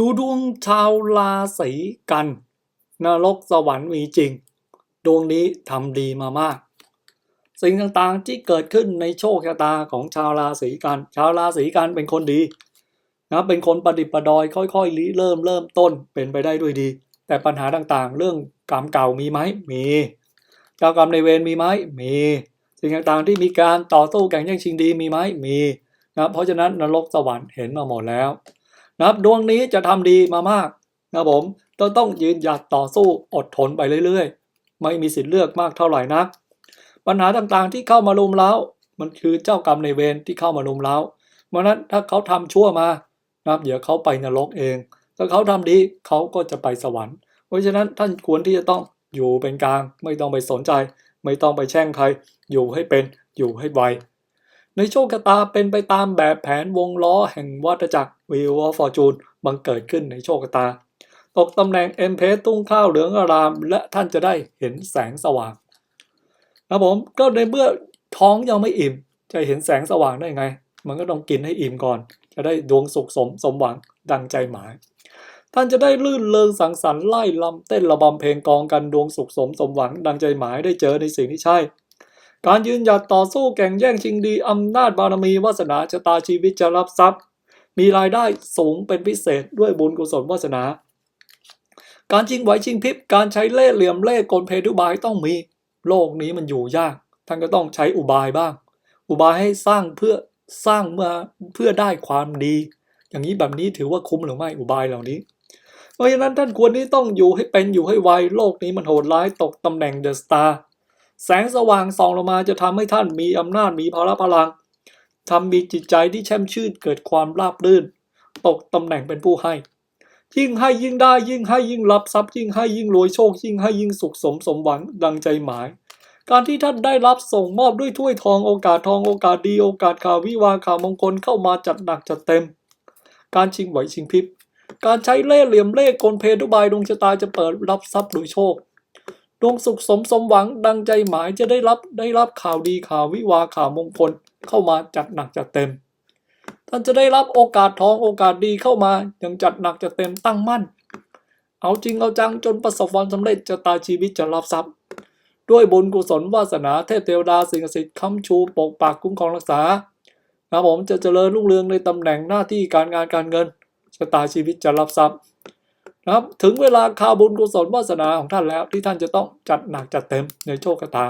ดูดวงชาวราศีกัน นรกสวรรค์มีจริง ดวงนี้ทำดีมามาก สิ่งต่างๆที่เกิดขึ้นในโชคชะตาของชาวราศีกัน ชาวราศีกันเป็นคนดีนะเป็นคนประดิษฐ์ประดอยค่อยๆริเริ่มเริ่มต้นเป็นไปได้ด้วยดี แต่ปัญหาต่างๆ เรื่องกรรมเก่ามีไหมมีเจ้ากรรมในเวรมีไหมมี สิ่งต่างๆที่มีการต่อสู้แข่งแย่งชิงดีมีไหมมีนะเพราะฉะนั้นนรกสวรรค์เห็นมาหมดแล้ว นะครับดวงนี้จะทำดีมามากนะผมต้องต้องยืนหยัดต่อสู้อดทนไปเรื่อยๆ ไม่มีสิทธิ์เลือกมากเท่าไหร่นักปัญหาต่างๆที่เข้ามาลุมเล้ามันคือเจ้ากรรมในเวรที่เข้ามาลุมเล้าเพราะนั้นถ้าเขาทำชั่วมานะครับเดี๋ยวเขาไปนรกเองถ้าเขาทำดีเขาก็จะไปสวรรค์ เพราะฉะนั้นท่านควรที่จะต้องอยู่เป็นกลาง ไม่ต้องไปสนใจ ไม่ต้องไปแช่งใคร อยู่ให้เป็นอยู่ให้ไว ในโชคชะตาเป็นไปตามแบบแผนวงล้อแห่งวัฏจักร Wheel of Fortune บังเกิดขึ้นในโชคชะตา ตกตำแหน่งเอ็มเพสตุ้งข้าวเหลืองอาราม และท่านจะได้เห็นแสงสว่างนะผมก็ในเมื่อท้องยังไม่อิ่ม จะเห็นแสงสว่างได้ไง มันก็ต้องกินให้อิ่มก่อน จะได้ดวงสุขสมสมหวังดังใจหมาย ท่านจะได้ลื่นเริงสังสรรค์ไล่ลำเต้นระบำเพลงกองกันดวงสุขสมสมหวังดังใจหมายได้เจอในสิ่งที่ใช่ การยืนหยัดต่อสู้แข่งแย่งชิงดีอำนาจบารมีวาสนาชะตาชีวิตจะรับทรัพย์ มีรายได้สูงเป็นพิเศษด้วยบุญกุศลวาสนา การชิงไหวชิงพริบการใช้เล่ห์เหลี่ยมเล่ห์กลเพทุบายต้องมี โลกนี้มันอยู่ยาก ท่านก็ต้องใช้อุบายบ้าง อุบายให้สร้างเพื่อสร้างเมื่อเพื่อได้ความดี อย่างนี้แบบนี้ถือว่าคุ้มหรือไม่อุบายเหล่านี้เพราะฉะนั้นท่านควรที่ต้องอยู่ให้เป็นอยู่ให้ไวโลกนี้มันโหดร้ายตกตำแหน่งเดอะสตาร์ แสงสว่างส่องลงมาจะทำให้ท่านมีอำนาจมีพละพลังทำมีจิตใจที่แช่มชื่นเกิดความราบรื่น ตกตำแหน่งเป็นผู้ให้ ยิ่งให้ยิ่งได้ยิ่งให้ยิ่งรับทรัพย์ยิ่งให้ยิ่งรวยโชค ยิ่งให้ยิ่งสุขสมสมหวังดังใจหมาย การที่ท่านได้รับส่งมอบด้วยถ้วยทองโอกาสทองโอกาสดีโอกาสข่าววิวาข่าวมงคลเข้ามาจัดหนักจัดเต็ม การชิงไหวชิงพริบการใช้เล่ห์เหลี่ยมเล่ห์กลเพทุบายดวงชะตาจะเปิดรับทรัพย์โดยโชค ดวงสุขสมสมหวังดังใจหมายจะได้รับได้รับข่าวดีข่าววิวาข่าวมงคลเข้ามาจัดหนักจัดเต็ม ท่านจะได้รับโอกาสทองโอกาสดีเข้ามาอย่างจัดหนักจัดเต็มตั้งมั่น เอาจริงเอาจังจนประสบความสำเร็จจะตายชีวิตจะรับทรัพย์ ด้วยบุญกุศลวาสนาเทพเทวดาสิ่งศักดิ์สิทธิ์ค้ำชูปกปักคุ้มครองรักษานะผมจะเจริญรุ่งเรืองในตำแหน่งหน้าที่การงานการเงินชะตาชีวิตจะรับทรัพย์ นะครับถึงเวลาข่าวบุญกุศลวาสนาของท่านแล้ว ที่ท่านจะต้องจัดหนักจัดเต็มในโชคชะตา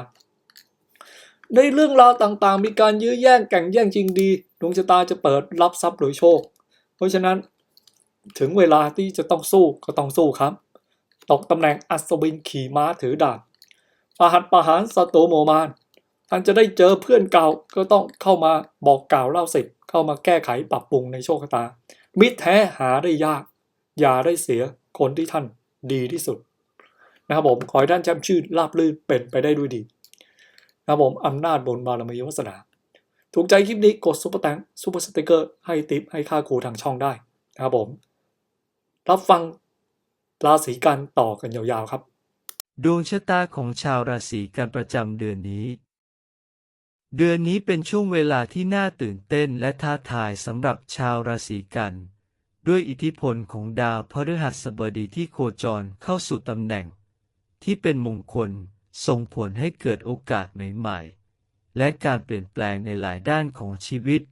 ในเรื่องราวต่างๆ มีการยื้อแย่งแข่งแย่งชิงดีดวงชะตาจะเปิดรับทรัพย์โดยโชค เพราะฉะนั้นถึงเวลาที่จะต้องสู้ก็ต้องสู้ครับ ตกตำแหน่งอัศวินขี่ม้าถือดาบประหัตประหารศัตรูโมมานท่านจะได้เจอเพื่อนเก่าก็ต้องเข้ามาบอกกล่าวเล่าสิบเข้ามาแก้ไขปรับปรุงในโชคชะตา มิตรแท้หาได้ยาก อย่าได้เสียคนที่ท่านดีที่สุดนะครับผมขอให้ท่านแช่มชื่นราบรื่นเป็นไปได้ด้วยดีนะครับผมอำนาจบนบารมีวาสนา ถูกใจคลิปนี้กดซุปเปอร์แตงซุปเปอร์สติกเกอร์ให้ติปให้ค่าครูทางช่องได้นะครับผม รับฟังราศีกันต่อกันยาวๆครับ ดวงชะตาของชาวราศีกันประจำเดือนนี้ เดือนนี้เป็นช่วงเวลาที่น่าตื่นเต้นและท้าทายสำหรับชาวราศีกัน ด้วยอิทธิพลของดาวพฤหัสบดีที่โคจรเข้าสู่ตำแหน่ง ที่เป็นมงคลส่งผลให้เกิดโอกาสใหม่ๆ และการเปลี่ยนแปลงในหลายด้านของชีวิต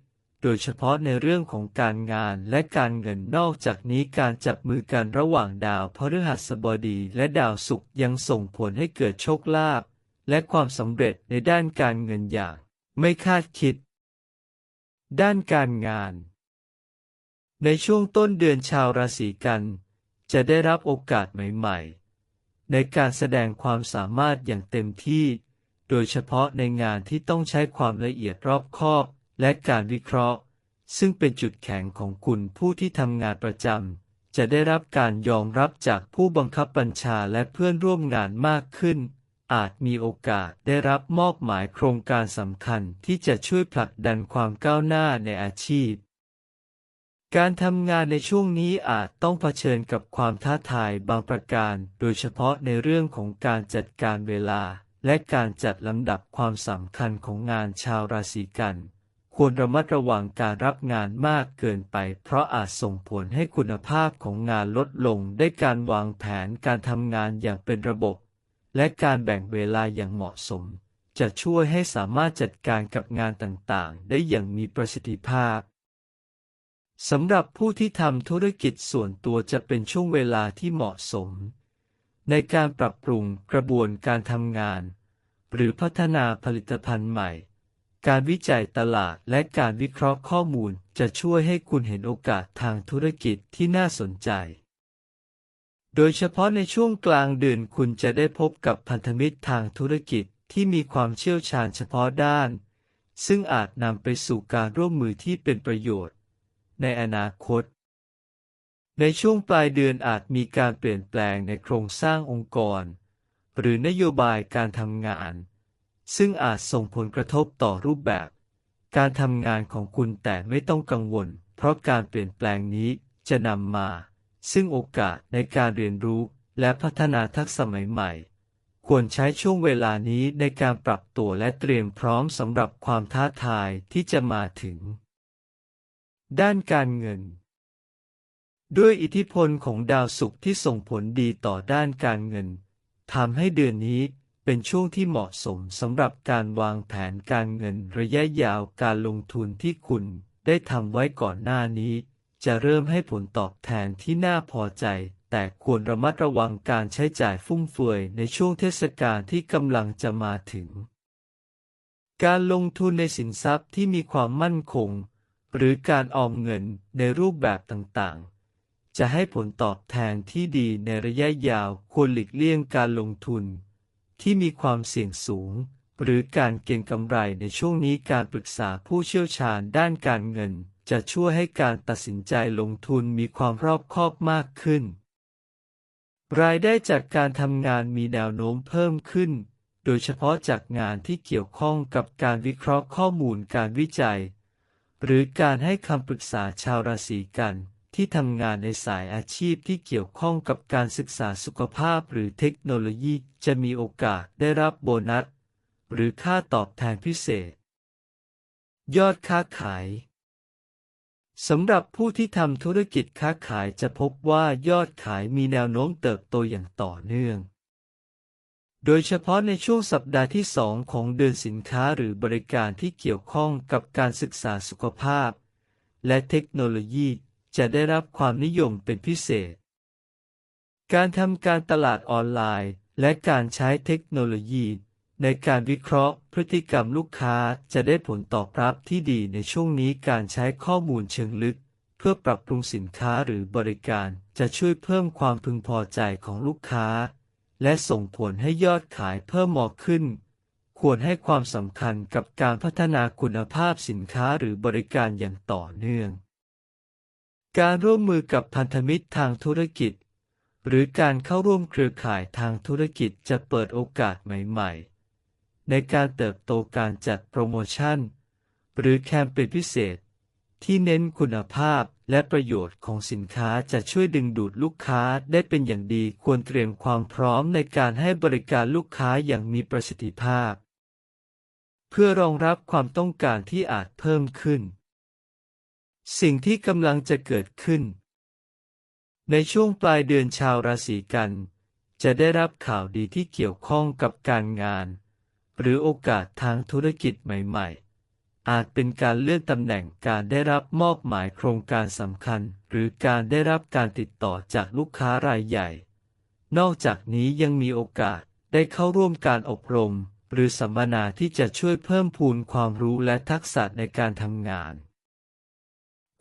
โดยเฉพาะในเรื่องของการงานและการเงินนอกจากนี้การจับมือกันระหว่างดาวพฤหัสบดีและดาวศุกร์ยังส่งผลให้เกิดโชคลาภและความสำเร็จในด้านการเงินอย่าง ไม่คาดคิด ด้านการงาน ในช่วงต้นเดือนชาวราศีกัน จะได้รับโอกาสใหม่ ๆ ในการแสดงความสามารถอย่างเต็มที่ โดยเฉพาะในงานที่ต้องใช้ความละเอียดรอบคอบและการวิเคราะห์ ซึ่งเป็นจุดแข็งของคุณผู้ที่ทำงานประจำจะได้รับการยอมรับจากผู้บังคับบัญชาและเพื่อนร่วมงานมากขึ้น อาจมีโอกาสได้รับมอบหมายโครงการสำคัญที่จะช่วยผลักดันความก้าวหน้าในอาชีพ การทำงานในช่วงนี้อาจต้องเผชิญกับความท้าทายบางประการ โดยเฉพาะในเรื่องของการจัดการเวลา และการจัดลำดับความสำคัญของงานชาวราศีกัน ควรระมัดระวังการรับงานมากเกินไป เพราะอาจส่งผลให้คุณภาพของงานลดลงได้การวางแผนการทำงานอย่างเป็นระบบ และการแบ่งเวลาอย่างเหมาะสม จะช่วยให้สามารถจัดการกับงานต่างๆ ได้อย่างมีประสิทธิภาพ สำหรับผู้ที่ทำธุรกิจส่วนตัวจะเป็นช่วงเวลาที่เหมาะสม ในการปรับปรุงกระบวนการทำงาน หรือพัฒนาผลิตภัณฑ์ใหม่ การวิจัยตลาดและการวิเคราะห์ข้อมูลจะช่วยให้คุณเห็นโอกาสทางธุรกิจที่น่าสนใจ โดยเฉพาะในช่วงกลางเดือนคุณจะได้พบกับพันธมิตรทางธุรกิจที่มีความเชี่ยวชาญเฉพาะด้าน ซึ่งอาจนำไปสู่การร่วมมือที่เป็นประโยชน์ ในอนาคต ในช่วงปลายเดือนอาจมีการเปลี่ยนแปลงในโครงสร้างองค์กร หรือนโยบายการทำงาน ซึ่งอาจส่งผลกระทบต่อรูปแบบ การทำงานของคุณแต่ไม่ต้องกังวล เพราะการเปลี่ยนแปลงนี้จะนำมา ซึ่งโอกาสในการเรียนรู้และพัฒนาทักษะใหม่ๆควรใช้ช่วงเวลานี้ในการปรับตัวและเตรียมพร้อมสำหรับความท้าทายที่จะมาถึง ด้านการเงิน ด้วยอิทธิพลของดาวศุกร์ที่ส่งผลดีต่อด้านการเงินทำให้เดือนนี้เป็นช่วงที่เหมาะสมสำหรับการวางแผนการเงินระยะยาวการลงทุนที่คุณได้ทำไว้ก่อนหน้านี้ จะเริ่มให้ผลตอบแทนที่น่าพอใจ แต่ควรระมัดระวังการใช้จ่ายฟุ่มเฟือยในช่วงเทศกาลที่กำลังจะมาถึง การลงทุนในสินทรัพย์ที่มีความมั่นคง หรือการออมเงินในรูปแบบต่างๆ จะให้ผลตอบแทนที่ดีในระยะยาวควรหลีกเลี่ยงการลงทุน ที่มีความเสี่ยงสูง หรือการเก็งกำไรในช่วงนี้การปรึกษาผู้เชี่ยวชาญด้านการเงิน จะช่วยให้การตัดสินใจลงทุนมีความรอบคอบมากขึ้น รายได้จากการทำงานมีแนวโน้มเพิ่มขึ้น โดยเฉพาะจากงานที่เกี่ยวข้องกับการวิเคราะห์ข้อมูลการวิจัย หรือการให้คำปรึกษาชาวราศีกันที่ทำงานในสายอาชีพที่เกี่ยวข้องกับการศึกษาสุขภาพหรือเทคโนโลยีจะมีโอกาสได้รับโบนัส หรือค่าตอบแทนพิเศษ ยอดค้าขายสำหรับผู้ที่ทำธุรกิจค้าขายจะพบว่ายอดขายมีแนวโน้มเติบโตอย่างต่อเนื่อง โดยเฉพาะในช่วงสัปดาห์ที่สองของเดือนสินค้าหรือบริการที่เกี่ยวข้องกับการศึกษาสุขภาพ และเทคโนโลยีจะได้รับความนิยมเป็นพิเศษ การทำการตลาดออนไลน์ และการใช้เทคโนโลยี ในการวิเคราะห์พฤติกรรมลูกค้าจะได้ผลตอบรับที่ดีในช่วงนี้การใช้ข้อมูลเชิงลึก เพื่อปรับปรุงสินค้าหรือบริการจะช่วยเพิ่มความพึงพอใจของลูกค้า และส่งผลให้ยอดขายเพิ่มมากขึ้น ควรให้ความสำคัญกับการพัฒนาคุณภาพสินค้าหรือบริการอย่างต่อเนื่อง การร่วมมือกับพันธมิตรทางธุรกิจ หรือการเข้าร่วมเครือข่ายทางธุรกิจจะเปิดโอกาสใหม่ๆ ในการเติบโตการจัดโปรโมชั่น หรือแคมเปญพิเศษ ที่เน้นคุณภาพและประโยชน์ของสินค้าจะช่วยดึงดูดลูกค้าได้เป็นอย่างดีควรเตรียมความพร้อมในการให้บริการลูกค้าอย่างมีประสิทธิภาพ เพื่อรองรับความต้องการที่อาจเพิ่มขึ้น สิ่งที่กำลังจะเกิดขึ้น ในช่วงปลายเดือนชาวราศีกัน จะได้รับข่าวดีที่เกี่ยวข้องกับการงาน หรือโอกาสทางธุรกิจใหม่ ๆ อาจเป็นการเลื่อนตำแหน่งการได้รับมอบหมายโครงการสำคัญ หรือการได้รับการติดต่อจากลูกค้ารายใหญ่ นอกจากนี้ยังมีโอกาสได้เข้าร่วมการอบรม หรือสัมมนาที่จะช่วยเพิ่มพูนความรู้และทักษะในการทำงาน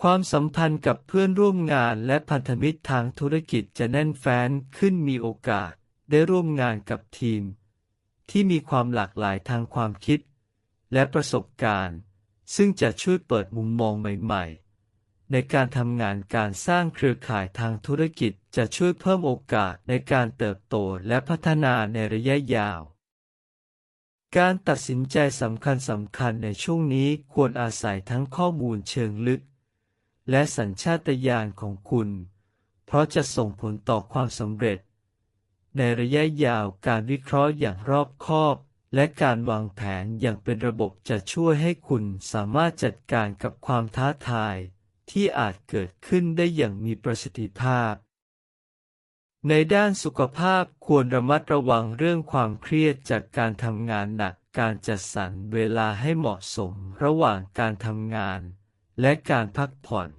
ความสัมพันธ์กับเพื่อนร่วมงานและพันธมิตรทางธุรกิจจะแน่นแฟ้นขึ้นมีโอกาสได้ร่วมงานกับทีม ที่มีความหลากหลายทางความคิด และประสบการณ์ ซึ่งจะช่วยเปิดมุมมองใหม่ ๆ ในการทำงานการสร้างเครือข่ายทางธุรกิจจะช่วยเพิ่มโอกาสในการเติบโตและพัฒนาในระยะยาว การตัดสินใจสำคัญสำคัญในช่วงนี้ควรอาศัยทั้งข้อมูลเชิงลึก และสัญชาตญาณของคุณ เพราะจะส่งผลต่อความสำเร็จ ในระยะยาวการวิเคราะห์อย่างรอบคอบ และการวางแผนอย่างเป็นระบบจะช่วยให้คุณสามารถจัดการกับความท้าทาย ที่อาจเกิดขึ้นได้อย่างมีประสิทธิภาพ ในด้านสุขภาพควรระมัดระวังเรื่องความเครียดจากการทำงานหนักการจัดสรรเวลาให้เหมาะสมระหว่างการทำงาน และการพักผ่อน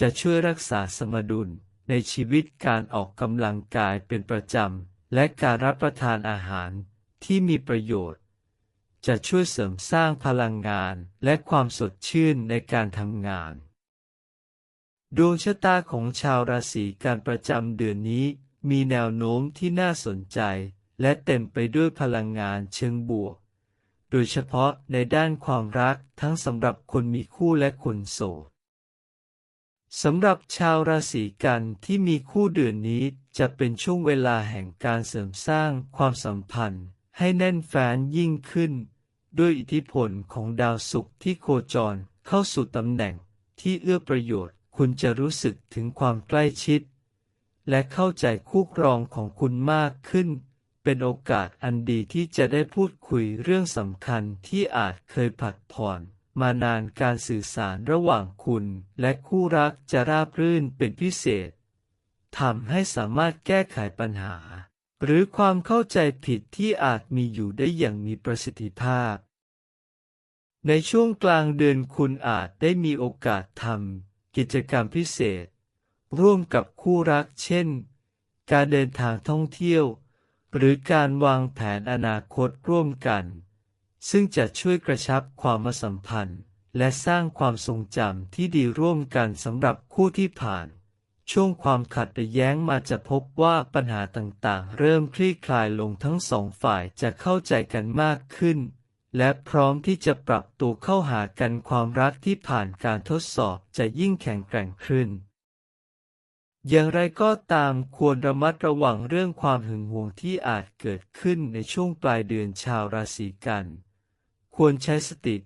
จะช่วยรักษาสมดุลในชีวิตการออกกำลังกายเป็นประจำ และการรับประทานอาหาร ที่มีประโยชน์ จะช่วยเสริมสร้างพลังงานและความสดชื่นในการทำงาน ดวงชะตาของชาวราศีกันประจำเดือนนี้มีแนวโน้มที่น่าสนใจ และเต็มไปด้วยพลังงานเชิงบวก โดยเฉพาะในด้านความรักทั้งสำหรับคนมีคู่และคนโสดสำหรับชาวราศีกันที่มีคู่เดือนนี้จะเป็นช่วงเวลาแห่งการเสริมสร้างความสัมพันธ์ ให้แน่นแฟ้นยิ่งขึ้น ด้วยอิทธิพลของดาวศุกร์ที่โคจรเข้าสู่ตำแหน่งที่เอื้อประโยชน์คุณจะรู้สึกถึงความใกล้ชิด และเข้าใจคู่ครองของคุณมากขึ้น เป็นโอกาสอันดีที่จะได้พูดคุยเรื่องสำคัญที่อาจเคยผัดผ่อนมานานการสื่อสารระหว่างคุณและคู่รักจะราบรื่นเป็นพิเศษทำให้สามารถแก้ไขปัญหา หรือความเข้าใจผิดที่อาจมีอยู่ได้อย่างมีประสิทธิภาพ ในช่วงกลางเดือนคุณอาจได้มีโอกาสทำกิจกรรมพิเศษ ร่วมกับคู่รักเช่น การเดินทางท่องเที่ยว หรือการวางแผนอนาคตร่วมกัน ซึ่งจะช่วยกระชับความสัมพันธ์ และสร้างความทรงจำที่ดีร่วมกันสำหรับคู่ที่ผ่าน ช่วงความขัดแย้งมาจะพบว่าปัญหาต่างๆ เริ่มคลี่คลายลงทั้งสองฝ่ายจะเข้าใจกันมากขึ้น และพร้อมที่จะปรับตัวเข้าหากันความรักที่ผ่านการทดสอบจะยิ่งแข็งแกร่งขึ้น อย่างไรก็ตามควรระมัดระวังเรื่องความหึงหวงที่อาจเกิดขึ้นในช่วงปลายเดือนชาวราศีกัน ควรใช้สติ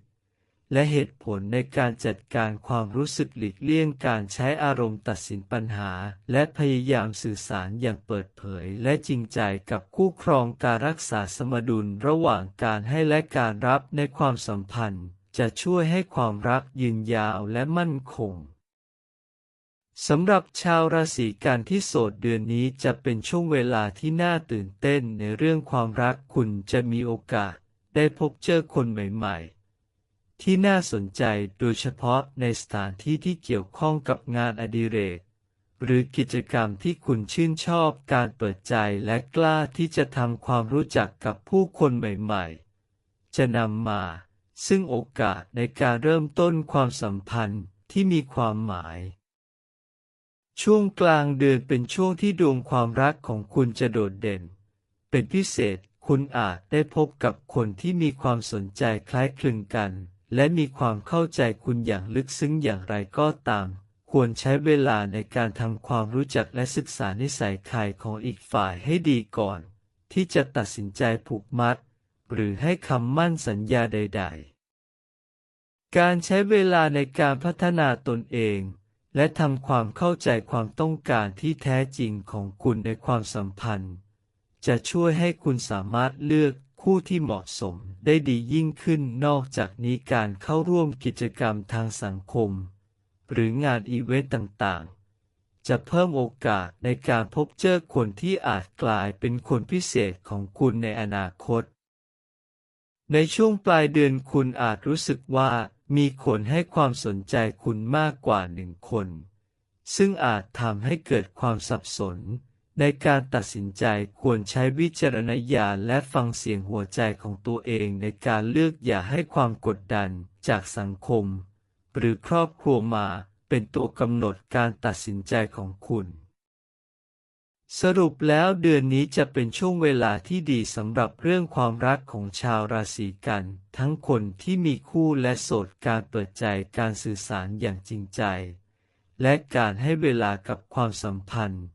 และเหตุผลในการจัดการความรู้สึกหลีกเลี่ยงการใช้อารมณ์ตัดสินปัญหา และพยายามสื่อสารอย่างเปิดเผยและจริงใจกับคู่ครองการรักษาสมดุลระหว่างการให้และการรับในความสัมพันธ์ จะช่วยให้ความรักยืนยาวและมั่นคงสำหรับชาวราศีกันที่โสดเดือนนี้จะเป็นช่วงเวลาที่น่าตื่นเต้นในเรื่องความรักคุณจะมีโอกาส ได้พบเจอคนใหม่ๆ ที่น่าสนใจโดยเฉพาะในสถานที่ที่เกี่ยวข้องกับงานอดิเรก หรือกิจกรรมที่คุณชื่นชอบการเปิดใจและกล้าที่จะทำความรู้จักกับผู้คนใหม่ๆ จะนำมา ซึ่งโอกาสในการเริ่มต้นความสัมพันธ์ที่มีความหมาย ช่วงกลางเดือนเป็นช่วงที่ดวงความรักของคุณจะโดดเด่น เป็นพิเศษคุณอาจได้พบกับคนที่มีความสนใจคล้ายคลึงกัน และมีความเข้าใจคุณอย่างลึกซึ้งอย่างไรก็ตาม ควรใช้เวลาในการทำความรู้จักและศึกษานิสัยใครของอีกฝ่ายให้ดีก่อน ที่จะตัดสินใจผูกมัด หรือให้คำมั่นสัญญาใด ๆ การใช้เวลาในการพัฒนาตนเอง และทำความเข้าใจความต้องการที่แท้จริงของคุณในความสัมพันธ์ จะช่วยให้คุณสามารถเลือก คู่ที่เหมาะสมได้ดียิ่งขึ้นนอกจากนี้การเข้าร่วมกิจกรรมทางสังคม หรืองานอีเวนต์ต่างๆ จะเพิ่มโอกาสในการพบเจอคนที่อาจกลายเป็นคนพิเศษของคุณในอนาคต ในช่วงปลายเดือนคุณอาจรู้สึกว่ามีคนให้ความสนใจคุณมากกว่าหนึ่งคน ซึ่งอาจทำให้เกิดความสับสน ในการตัดสินใจควรใช้วิจารณญาณและฟังเสียงหัวใจของตัวเองในการเลือกอย่าให้ความกดดันจากสังคม หรือครอบครัวมาเป็นตัวกำหนดการตัดสินใจของคุณ สรุปแล้วเดือนนี้จะเป็นช่วงเวลาที่ดีสำหรับเรื่องความรักของชาวราศีกัน ทั้งคนที่มีคู่และโสดการเปิดใจการสื่อสารอย่างจริงใจ และการให้เวลากับความสัมพันธ์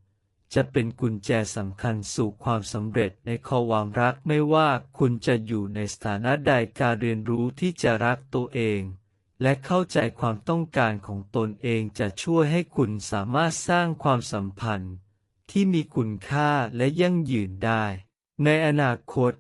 จะเป็นกุญแจสำคัญสู่ความสำเร็จในความรักไม่ว่าคุณจะอยู่ในสถานะใดการเรียนรู้ที่จะรักตัวเอง และเข้าใจความต้องการของตนเองจะช่วยให้คุณสามารถสร้างความสัมพันธ์ ที่มีคุณค่าและยั่งยืนได้ ในอนาคต